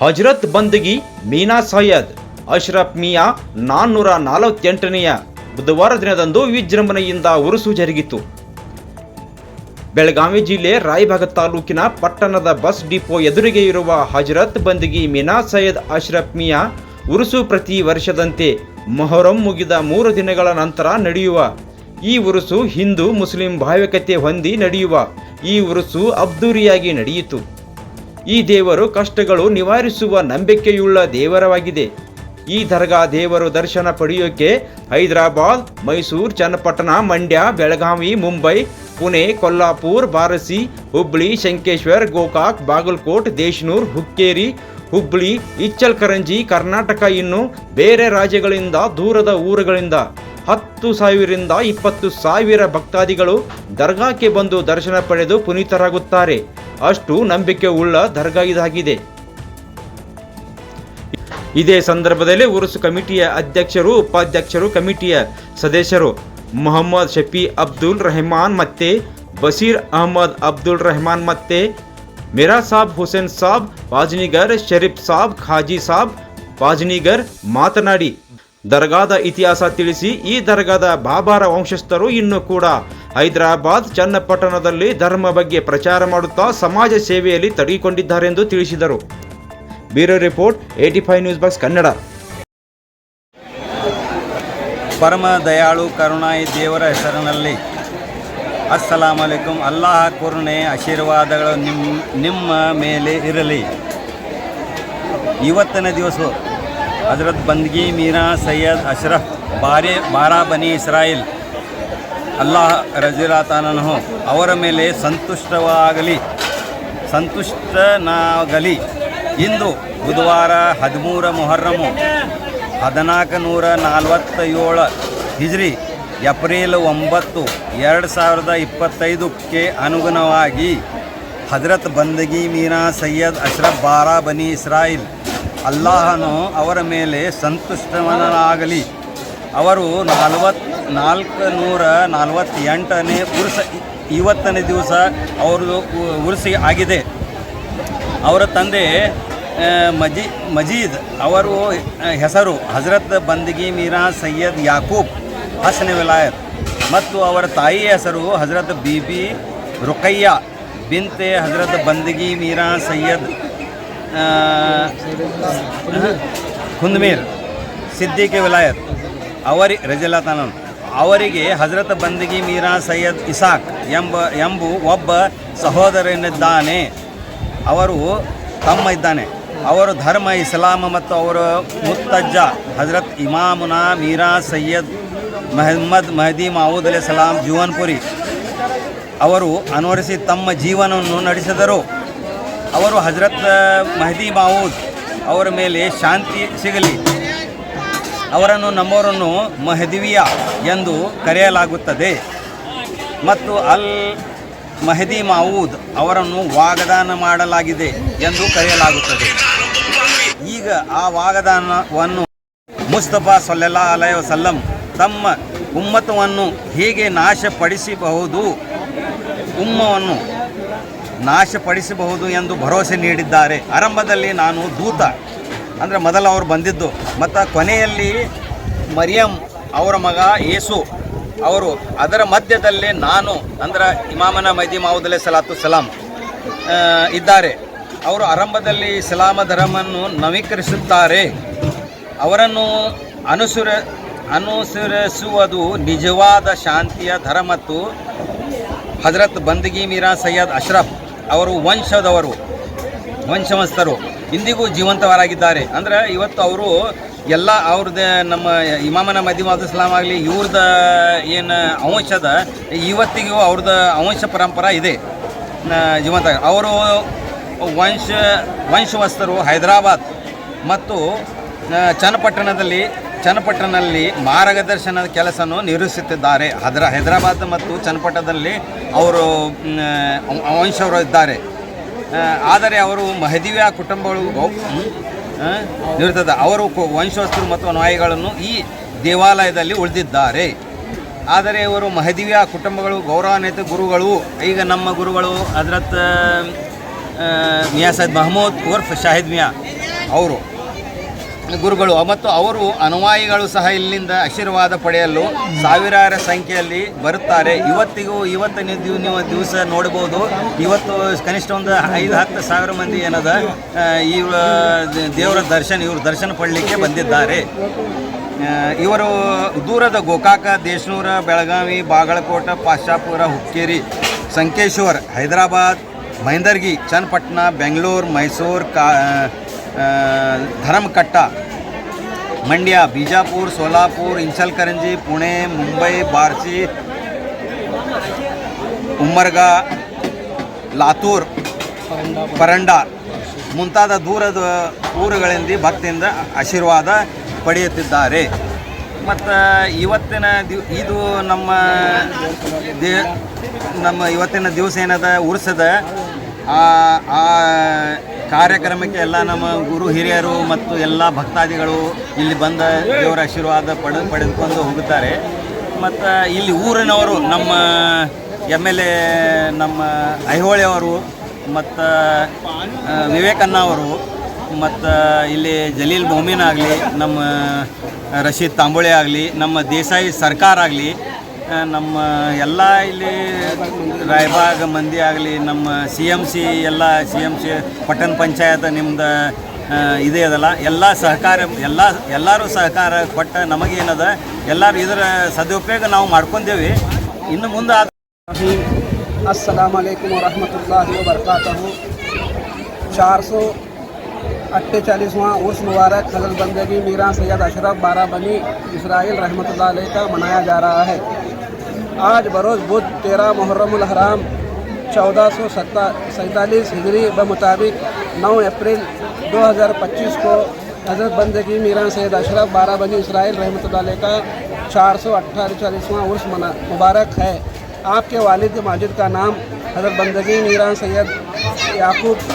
ಹಜರತ್ ಬಂದಗಿ ಮೀನಾ ಸೈಯದ್ ಅಶ್ರಫ್ ಮಿಯಾ ನಾನ್ನೂರ ನಲವತ್ತೆಂಟನೆಯ ಬುಧವಾರ ದಿನದಂದು ವಿಜೃಂಭಣೆಯಿಂದ ಉರುಸು ಜರುಗಿತು. ಬೆಳಗಾವಿ ಜಿಲ್ಲೆ ರಾಯಭಾಗ ತಾಲೂಕಿನ ಪಟ್ಟಣದ ಬಸ್ ಡಿಪೋ ಎದುರಿಗೆ ಇರುವ ಹಜರತ್ ಬಂದಗಿ ಮೀನಾ ಸೈಯದ್ ಅಶ್ರಫ್ ಮಿಯಾ ಉರುಸು ಪ್ರತಿ ವರ್ಷದಂತೆ ಮೊಹರಂ ಮುಗಿದ ಮೂರು ದಿನಗಳ ನಂತರ ನಡೆಯುವ ಈ ಉರುಸು ಹಿಂದೂ ಮುಸ್ಲಿಂ ಭಾವಿಕತೆ ಹೊಂದಿ ನಡೆಯುವ ಈ ಉರುಸು ಅಬ್ದೂರಿಯಾಗಿ ನಡೆಯಿತು. ಈ ದೇವರು ಕಷ್ಟಗಳು ನಿವಾರಿಸುವ ನಂಬಿಕೆಯುಳ್ಳ ದೇವರವಾಗಿದೆ. ಈ ದರ್ಗಾ ದೇವರು ದರ್ಶನ ಪಡೆಯೋಕೆ ಹೈದರಾಬಾದ್, ಮೈಸೂರು, ಚನ್ನಪಟ್ಟಣ, ಮಂಡ್ಯ, ಬೆಳಗಾವಿ, ಮುಂಬೈ, ಪುಣೆ, ಕೊಲ್ಲಾಪುರ್ ಬಾರಸಿ ಹುಬ್ಳಿ, ಶಂಕೇಶ್ವರ್, ಗೋಕಾಕ್, ಬಾಗಲಕೋಟ್, ದೇಶನೂರ್, ಹುಕ್ಕೇರಿ, ಹುಬ್ಳಿ, ಇಚ್ಚಲ್ಕರಂಜಿ, ಕರ್ನಾಟಕ ಇನ್ನು ಬೇರೆ ರಾಜ್ಯಗಳಿಂದ ದೂರದ ಊರುಗಳಿಂದ ಹತ್ತು ಸಾವಿರದಿಂದ ಇಪ್ಪತ್ತು ಸಾವಿರ ಭಕ್ತಾದಿಗಳು ದರ್ಗಾಕ್ಕೆ ಬಂದು ದರ್ಶನ ಪಡೆದು ಪುನೀತರಾಗುತ್ತಾರೆ. ಅಷ್ಟು ನಂಬಿಕೆ ಉಳ್ಳ ದರ್ಗಾ ಇದಾಗಿದೆ. ಇದೇ ಸಂದರ್ಭದಲ್ಲಿ ಉರುಸು ಕಮಿಟಿಯ ಅಧ್ಯಕ್ಷರು, ಉಪಾಧ್ಯಕ್ಷರು, ಕಮಿಟಿಯ ಸದಸ್ಯರು ಮೊಹಮ್ಮದ್ ಶಫಿ ಅಬ್ದುಲ್ ರೆಹಮಾನ್ ಮತ್ತೆ ಬಸೀರ್ ಅಹಮದ್ ಅಬ್ದುಲ್ ರೆಹಮಾನ್ ಮತ್ತೆ ಮಿರಾ ಸಾಬ್ ಹುಸೇನ್ ಸಾಬ್ ವಾಜ್ನಿಗರ್ ಶರೀಫ್ ಸಾಬ್, ಖಾಜಿ ಸಾಬ್ ವಾಜ್ನಿಗರ್ ಮಾತನಾಡಿ ದರ್ಗಾದ ಇತಿಹಾಸ ತಿಳಿಸಿ, ಈ ದರ್ಗಾದ ಬಾಬಾರ ವಂಶಸ್ಥರು ಇನ್ನೂ ಕೂಡ ಹೈದರಾಬಾದ್, ಚನ್ನಪಟ್ಟಣದಲ್ಲಿ ಧರ್ಮ ಬಗ್ಗೆ ಪ್ರಚಾರ ಮಾಡುತ್ತಾ ಸಮಾಜ ಸೇವೆಯಲ್ಲಿ ತೊಡಗಿಕೊಂಡಿದ್ದಾರೆಂದು ತಿಳಿಸಿದರು. Bureau report A T five news box Kannada. ಪರಮ ದಯಾಳು ಕರುಣಾಯಿ ದೇವರ ಹೆಸರಿನಲ್ಲಿ, ಅಸ್ಸಲಾಮ್ ಅಲೈಕುಮ್, ಅಲ್ಲಾಹ ಕರುಣೆ, ಆಶೀರ್ವಾದಗಳು ನಿಮ್ಮ ನಿಮ್ಮ ಮೇಲೆ ಇರಲಿ. ಇವತ್ತಿನ ದಿವಸ ಹಜರತ್ ಬಂದ್ಗಿ ಮೀರಾ ಸೈಯದ್ ಅಶ್ರಫ್ ಬಾರಿ ಬಾರಾ ಬನಿ ಇಸ್ರಾಯಿಲ್. ಅಲ್ಲಾಹ ರಜಿರಾತಾನನು ಅವರ ಮೇಲೆ ಸಂತುಷ್ಟವಾಗಲಿ, ಸಂತುಷ್ಟನಾಗಲಿ. ಇಂದು ಬುಧವಾರ ಹದಿಮೂರ ಮೊಹರ್ರಮು ಹದಿನಾಲ್ಕು ನೂರ ನಲ್ವತ್ತ ಏಳು ಹಿಜ್ರಿ ಏಪ್ರಿಲ್ ಒಂಬತ್ತು ಎರಡು ಸಾವಿರದ ಇಪ್ಪತ್ತೈದಕ್ಕೆ ಅನುಗುಣವಾಗಿ ಹಜರತ್ ಬಂದಗಿ ಮೀರಾ ಸೈಯದ್ ಅಶ್ರಫ್ ಬಾರಾ ಬನಿ ಇಸ್ರಾಯಿಲ್ ಅಲ್ಲಾಹನು ಅವರ ಮೇಲೆ ಸಂತುಷ್ಟವನಾಗಲಿ ಅವರು ನಲವತ್ ನಾಲ್ಕು ನೂರ ನಲವತ್ತೆಂಟನೇ ಉರ್ಸ ಇವತ್ತನೇ ದಿವಸ ಅವರು ಉರ್ಸಿ ಆಗಿದೆ. ಅವರ ತಂದೆ ಮಜಿ, ಮಜೀದ್ ಅವರು ಹೆಸರು ಹಜರತ್ ಬಂದಗಿ ಮೀರಾ ಸೈಯದ್ ಯಾಕೂಬ್ ಹಸನ್ ವಿಲಾಯತ್ ಮತ್ತು ಅವರ ತಾಯಿಯ ಹೆಸರು ಹಜರತ್ ಬಿಬಿ ರುಕಯ್ಯ. ಬಿಂತೆ ಹಜರತ್ ಬಂದಗಿ ಮೀರಾ ಸೈಯದ್ ಕುಂದ್ಮೀರ್ ಸಿದ್ದಿಕೆ ವಿಲಾಯತ್, ಅವರಿ, ರಜಲಾತಾನನ್, ಅವರಿಗೆ ಹಜರತ್ ಬಂದಗಿ ಮೀರಾ ಸೈಯದ್ ಇಸಾಕ್ ಎಂಬ, ಎಂಬು ಒಬ್ಬ ಸಹೋದರನಿದ್ದಾನೆ. ಅವರು ತಮ್ಮ ಇದ್ದಾನೆ. ಅವರು ಧರ್ಮ, ಇಸ್ಲಾಮ ಮತ್ತು ಅವರ ಮುತ್ತಜ್ಜ ಹಜರತ್ ಇಮಾಮುನಾ ಮೀರಾ ಸೈಯದ್ ಮೆಹಮ್ಮದ್ ಮೆಹದಿ ಮಾವೂದ್ ಅಲಿ ಸಲಾಂ ಜೀವನ್ಪುರಿ. ಅವರು ಅನ್ವರಿಸಿ ತಮ್ಮ ಜೀವನವನ್ನು ನಡೆಸಿದರು. ಅವರು ಹಜರತ್ ಮಹದಿ ಮಾವೂದ್ ಅವರ ಮೇಲೆ ಶಾಂತಿ ಸಿಗಲಿ. ಅವರನ್ನು ನಮ್ಮವರನ್ನು ಮಹದಿವಿಯ ಎಂದು ಕರೆಯಲಾಗುತ್ತದೆ. ಮತ್ತು ಅಲ್ ಮಹದಿ ಮಾವೂದ್ ಅವರನ್ನು ವಾಗ್ದಾನ ಮಾಡಲಾಗಿದೆ ಎಂದು ಕರೆಯಲಾಗುತ್ತದೆ. ಈಗ ಆ ವಾಗ್ದಾನವನ್ನು ಮುಸ್ತಫಾ ಸೊಲ್ಲೆಲ್ಲಾ ಅಲಯ ವಸಲ್ಲಂ ತಮ್ಮ ಉಮ್ಮತವನ್ನು ಹೇಗೆ ನಾಶಪಡಿಸಬಹುದು, ಉಮ್ಮವನ್ನು ನಾಶಪಡಿಸಬಹುದು ಎಂದು ಭರವಸೆ ನೀಡಿದ್ದಾರೆ. ಆರಂಭದಲ್ಲಿ ನಾನು ದೂತ, ಅಂದರೆ ಮೊದಲು ಅವರು ಬಂದಿದ್ದು, ಮತ್ತು ಕೊನೆಯಲ್ಲಿ ಮರಿಯಂ ಅವರ ಮಗ ಯೇಸು ಅವರು, ಅದರ ಮಧ್ಯದಲ್ಲಿ ನಾನು, ಅಂದರೆ ಇಮಾಮನ ಮೈದಿ ಮಾವುದಲೇ ಸಲಾತು ಸಲಾಂ ಇದ್ದಾರೆ. ಅವರು ಆರಂಭದಲ್ಲಿ ಸಲಾಮ ಧರ್ಮವನ್ನು ನವೀಕರಿಸುತ್ತಾರೆ. ಅವರನ್ನು ಅನುಸರ, ಅನುಸರಿಸುವುದು ನಿಜವಾದ ಶಾಂತಿಯ ಧರ್ಮ ಮತ್ತು ಹಜರತ್ ಬಂದಗಿ ಮೀರಾ ಸೈಯದ್ ಅಶ್ರಫ್. ಅವರು ವಂಶದವರು ವಂಶವಸ್ಥರು ಇಂದಿಗೂ ಜೀವಂತವರಾಗಿದ್ದಾರೆ. ಅಂದರೆ ಇವತ್ತು ಅವರು ಎಲ್ಲ ಅವ್ರದ್ದು ನಮ್ಮ ಇಮಾಮನ ಮದಿಮಾದ ಇಸ್ಲಾಂ ಆಗಲಿ ಇವ್ರದ್ದು ಏನು ಅಂಶದ ಇವತ್ತಿಗೂ ಅವ್ರದ್ದು ಅಂಶ ಪರಂಪರ ಇದೆ. ಜೀವಂತ. ಅವರು ವಂಶ ವಂಶವಸ್ಥರು ಹೈದರಾಬಾದ್ ಮತ್ತು ಚನ್ನಪಟ್ಟಣದಲ್ಲಿ ಚನ್ನಪಟ್ಟಣದಲ್ಲಿ ಮಾರ್ಗದರ್ಶನದ ಕೆಲಸವನ್ನು ನಿರ್ವಹಿಸುತ್ತಿದ್ದಾರೆ ಅದರ ಹೈದರಾಬಾದ್ ಮತ್ತು ಚನ್ನಪಟ್ಟಣದಲ್ಲಿ ಅವರು ವಂಶವರು ಇದ್ದಾರೆ. ಆದರೆ ಅವರು ಮಹದಿವ್ಯ ಕುಟುಂಬಗಳು ಗೌ- ಹ್ಮ್, ಆ, ನಿರುತ್ತದೆ ಅವರು ವಂಶಸ್ಥರು ಮತ್ತು ಅನುಯಾಯಿಗಳನ್ನು ಈ ದೇವಾಲಯದಲ್ಲಿ ಉಳಿದಿದ್ದಾರೆ. ಆದರೆ ಇವರು ಮಹದಿವ್ಯ ಕುಟುಂಬಗಳು ಗೌರವಾನ್ವಿತ ಗುರುಗಳು. ಈಗ ನಮ್ಮ ಗುರುಗಳು ಹಜರತ್ ಮಿಯಾ ಸೈದ್ ಮಹಮೂದ್ ಉರ್ಫ್ ಶಾಹಿದ್ ಮಿಯಾ ಅವರು. ಗುರುಗಳು ಮತ್ತು ಅವರು ಅನುಯಾಯಿಗಳು ಸಹ ಇಲ್ಲಿಂದ ಆಶೀರ್ವಾದ ಪಡೆಯಲು ಸಾವಿರಾರು ಸಂಖ್ಯೆಯಲ್ಲಿ ಬರುತ್ತಾರೆ. ಇವತ್ತಿಗೂ ಇವತ್ತಿನ ದಿವ್, ನೀವು ದಿವಸ ನೋಡ್ಬೋದು. ಇವತ್ತು ಕನಿಷ್ಠ ಒಂದು ಐದು, ಹತ್ತು ಸಾವಿರ ಮಂದಿ ಏನದ ಈ ದೇವರ ದರ್ಶನ, ಇವರು ದರ್ಶನ ಪಡಲಿಕ್ಕೆ ಬಂದಿದ್ದಾರೆ. ಇವರು ದೂರದ ಗೋಕಾಕ, ದೇಶನೂರ, ಬೆಳಗಾವಿ, ಬಾಗಲಕೋಟ, ಪಾಶಾಪುರ, ಹುಕ್ಕೇರಿ, ಸಂಕೇಶ್ವರ್, ಹೈದರಾಬಾದ್ ಮೈಂದರ್ಗಿ ಚನ್ನಪಟ್ಟಣ, ಬೆಂಗಳೂರು, ಮೈಸೂರು, ಕಾ ಧರ್ಮಕಟ್ಟ, ಮಂಡ್ಯ, ಬಿಜಾಪುರ್, ಸೋಲಾಪುರ್ ಇಂಚಲ್ಕರಂಜಿ ಪುಣೆ, ಮುಂಬೈ, ಬಾರ್ಸಿ, ಉಮ್ಮರ್ಗಾ, ಲಾತೂರ್ ಪರಂಡಾ ಮುಂತಾದ ದೂರದ ಊರುಗಳಿಂದ ಭಕ್ತಿಯಿಂದ ಆಶೀರ್ವಾದ ಪಡೆಯುತ್ತಿದ್ದಾರೆ. ಮತ್ತು ಇವತ್ತಿನ ದಿವ್, ಇದು ನಮ್ಮ ದೇ, ನಮ್ಮ ಇವತ್ತಿನ ದಿವಸ ಏನದ, ಉರ್ಸದ ಆ ಕಾರ್ಯಕ್ರಮಕ್ಕೆ ಎಲ್ಲ ನಮ್ಮ ಗುರು ಹಿರಿಯರು ಮತ್ತು ಎಲ್ಲ ಭಕ್ತಾದಿಗಳು ಇಲ್ಲಿ ಬಂದ ದೇವರ ಆಶೀರ್ವಾದ ಪಡೆ ಪಡೆದುಕೊಂಡು ಹೋಗುತ್ತಾರೆ. ಮತ್ತು ಇಲ್ಲಿ ಊರಿನವರು ನಮ್ಮ ಎಂ ಎಲ್ ಎ ನಮ್ಮ ಐಹೊಳೆಯವರು ಮತ್ತು ವಿವೇಕಣ್ಣ ಅವರು ಮತ್ತು ಇಲ್ಲಿ ಜಲೀಲ್ ಮೊಮಿನ್ ಆಗಲಿ, ನಮ್ಮ ರಶೀದ್ ತಾಂಬೋಳೆ ಆಗಲಿ, ನಮ್ಮ ದೇಸಾಯಿ ಸರ್ಕಾರ ಆಗಲಿ ನಮ್ಮ ಎಲ್ಲ ಇಲ್ಲಿ ರಾಯಬಾಗ್ ಮಂದಿ ಆಗಲಿ ನಮ್ಮ ಸಿ ಎಮ್ ಸಿ ಎಲ್ಲ ಸಿ ಎಮ್ ಸಿ ಪಟ್ಟಣ ಪಂಚಾಯತ್ ನಿಮ್ದು ಆ, ಇದೇ ಅದಲ್ಲ ಎಲ್ಲ ಸಹಕಾರ ಎಲ್ಲ ಎಲ್ಲರೂ ಸಹಕಾರ ಕೊಟ್ಟ ನಮಗೇನದ ಎಲ್ಲರೂ ಇದರ ಸದುಪಯೋಗ ನಾವು ಮಾಡ್ಕೊಂಡೇವಿ ಇನ್ನು ಮುಂದೆ ಆದ असलकम वरहमल वर्क चार सौ अट्ठेचालीसवां उर्स मुबारक हजरत बंदगी मीरा सैयद अशरफ बारा बनी इसराइल रहमत का मनाया जा रहा है آج بروز بدھ تیرہ محرم الحرام چودہ سو سینتالیس ہجری بمطابق نو اپریل دو ہزار پچیس کو حضرت بندگی میران سید اشرف بارہ بنی اسرائیل رحمۃ اللہ علیہ کا چار سو اٹھالیسواں عرس مبارک ہے۔ آپ کے والد ماجد کا نام حضرت بندگی میران سید یعقوب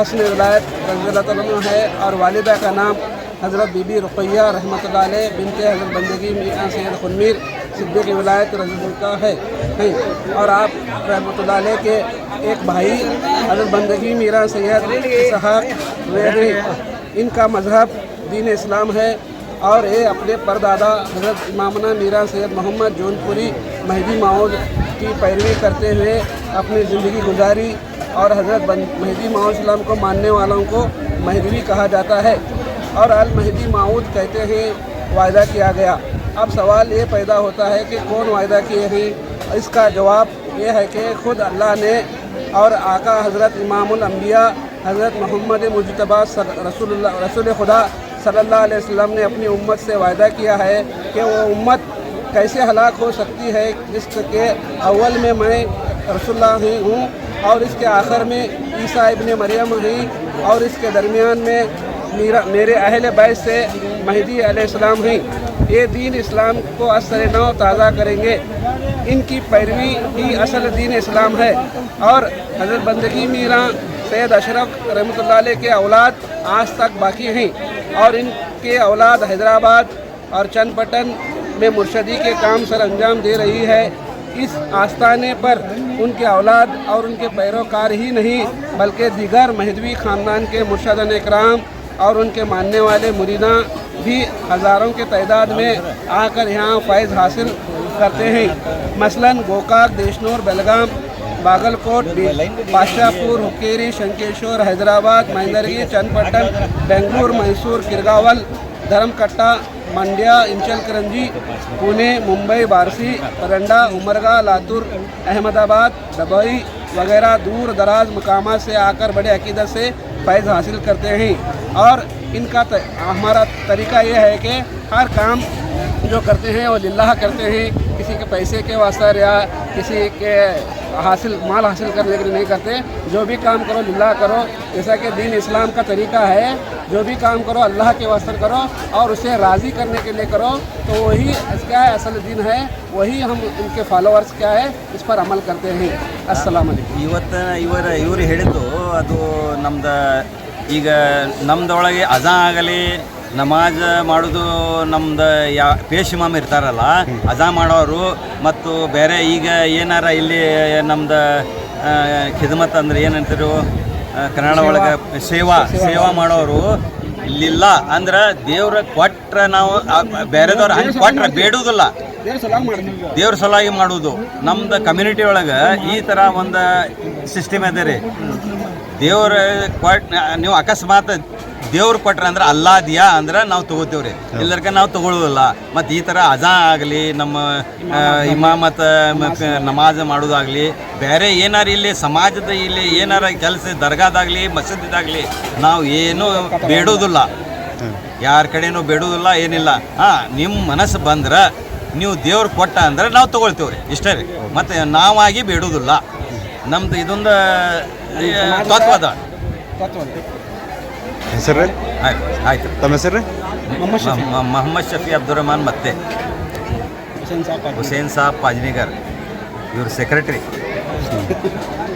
حسن ولایت رضی اللہ تعالیٰ ہے اور والدہ کا نام حضرت بی بی رقیہ رحمۃ اللہ علیہ بنت حضرت بندگی میران سید خنمیر صدیق ولایت رضی کا ہے۔ اور آپ رحمۃ اللہ علیہ کے ایک بھائی، حضرت بندگی، میرا سید صاحب ان کا مذہب دین اسلام ہے۔ اور یہ اپنے پردادا حضرت امامنا میرا سید محمد جون پوری مہدی ماؤد کی پیروی کرتے ہوئے اپنی زندگی گزاری اور حضرت مہدی ماؤد اسلام کو ماننے والوں کو مہدوی کہا جاتا ہے۔ اور المہدی معود کہتے ہیں وعدہ کیا گیا۔ اب سوال یہ پیدا ہوتا ہے کہ کون وعدہ کیے ہیں اس کا جواب یہ ہے کہ خود اللہ نے اور آقا حضرت امام الانبیاء حضرت محمد مجتبہ رسول اللہ، رسول خدا صلی اللہ علیہ وسلم نے اپنی امت سے وعدہ کیا ہے کہ وہ امت کیسے ہلاک ہو سکتی ہے؟ جس کے اول میں میں رسول اللہ ہی ہوں اور اس کے آخر میں عیسیٰ ابن مریم ہی اور اس کے درمیان میں میرا میرے اہل بیت سے مہدی علیہ السلام ہیں یہ دین اسلام کو اثر نو تازہ کریں گے۔ ان کی پیروی ہی اصل دین اسلام ہے۔ اور حضرت بندگی میرا سید اشرف رحمۃ اللہ علیہ کے اولاد آج تک باقی ہیں۔ اور ان کے اولاد حیدرآباد اور چند پٹن میں مرشدی کے کام سر انجام دے رہی ہے۔ اس آستانے پر ان کے اولاد اور ان کے پیروکار ہی نہیں، بلکہ دیگر مہدوی خاندان کے مرشدن اکرام اور ان کے ماننے والے مریداں بھی ہزاروں کے تعداد میں آ کر یہاں فائز حاصل کرتے ہیں۔ مثلا گوکاک دیشنور، بلگام باغل کوٹ بادشاہ پور حکیری، شنکیشور، حیدرآباد، مہندرگی چند پٹن بنگلور، میسور، کرگاول دھرم کٹا منڈیا انچل کرنجی پونے، ممبئی، بارسی پرنڈا عمرگا لاتور، احمد آباد، دبئی وغیرہ دور دراز مقامات سے آ کر بڑے عقیدت سے فیض حاصل کرتے ہیں۔ اور ان کا ہمارا طریقہ یہ ہے کہ ہر کام جو کرتے ہیں وہ للہ کرتے ہیں۔ کسی کے پیسے کے واسطہ یا کسی کے حاصل مال حاصل کرنے کے لیے نہیں کرتے۔ جو بھی کام کرو، للہ کرو۔ جیسا کہ دین اسلام کا طریقہ ہے، جو بھی کام کرو، اللہ کے واسطے کرو اور اسے راضی کرنے کے لیے کرو، تو وہی کیا ہے، اصل دین ہے۔ وہی ہم ان کے فالوورس کیا ہے، اس پر عمل کرتے ہیں۔ السلام علیکم۔ نمد ಇವರ نمد آگلی ಅದು ನಮ್ದು ನಮಾಜ್ ಮಾಡೋದು ನಮ್ದು ಯಾ ಪೇಶಿಮಾಮ್ ಇರ್ತಾರಲ್ಲ ಅಜಾ ಮಾಡೋರು ಮತ್ತು ಬೇರೆ ಈಗ ಏನಾರ ಇಲ್ಲಿ ನಮ್ದು ಖಿದ್ಮತ್ ಅಂದ್ರೆ ಏನಂತೀರು? ಕನ್ನಡ ಒಳಗೆ ಸೇವಾ ಸೇವಾ ಮಾಡೋರು ಇಲ್ಲಿಲ್ಲ ಅಂದ್ರೆ ದೇವ್ರ ಕೊಟ್ರ ನಾವು ಬೇರೆದವ್ರ ಹಂಗೆ ಕೊಟ್ರ ಬೇಡುವುದಿಲ್ಲ ದೇವ್ರ ಸಲಾಗಿ ಮಾಡ್ತೀವಿ ದೇವ್ರ ಸಲುವಾಗಿ ಮಾಡುವುದು ನಮ್ದು ಕಮ್ಯುನಿಟಿ ಒಳಗೆ ಈ ಥರ ಒಂದು ಸಿಸ್ಟಮ್ ಅದ ರೀ. ದೇವ್ರ ಕೊಟ್ ನೀವು ಅಕಸ್ಮಾತ್ ದೇವ್ರು ಕೊಟ್ರ ಅಂದ್ರೆ ಅಲ್ಲಾದಿಯಾ ಅಂದ್ರೆ ನಾವು ತಗೋತೀವಿ ರೀ ಇಲ್ಲರ್ಕ ನಾವು ತಗೊಳ್ಳೋದಿಲ್ಲ ಮತ್ತು ಈ ಥರ ಅಜಾ ಆಗಲಿ ನಮ್ಮ ಇಮಾಮತ್ ನಮಾಜ್ ಮಾಡೋದಾಗಲಿ ಬೇರೆ ಏನಾರ ಇಲ್ಲಿ ಸಮಾಜದ ಇಲ್ಲಿ ಏನಾರ ಕೆಲಸ ದರ್ಗಾದಾಗಲಿ ಮಸೀದಿದಾಗಲಿ ನಾವು ಏನೂ ಬೇಡೋದಿಲ್ಲ. ಯಾರ ಕಡೆನೂ ಬೇಡೋದಿಲ್ಲ ಏನಿಲ್ಲ. ಹಾಂ ನಿಮ್ಮ ಮನಸ್ಸು ಬಂದ್ರೆ ನೀವು ದೇವ್ರು ಕೊಟ್ಟ ಅಂದ್ರೆ ನಾವು ತಗೊಳ್ತೀವಿ ರೀ ಇಷ್ಟೇ ರೀ. ಮತ್ತು ನಾವಾಗಿ ಬೇಡೋದಿಲ್ಲ. ನಮ್ದು ಇದೊಂದು ತತ್ವದ. ತತ್ವ ತತ್ವ ಹೆಸರು ಆಯ್ತು ಆಯ್ತು ತಮ್ಮ ಹೆಸರು ಮೊಹಮ್ಮದ್ ಶಫಿ. ಮ- ಮೊಹಮ್ಮದ್ ಶಫಿ ಅಬ್ದುಲ್ ರಹಮಾನ್ ಮತ್ತೆ. ಹುಸೇನ್ ಸಾಬ್ ಹುಸೇನ್ ಸಾಬ್ ಪಾಜ್ನಿಗರ್ ಇವ್ರ ಸೆಕ್ರೆಟರಿ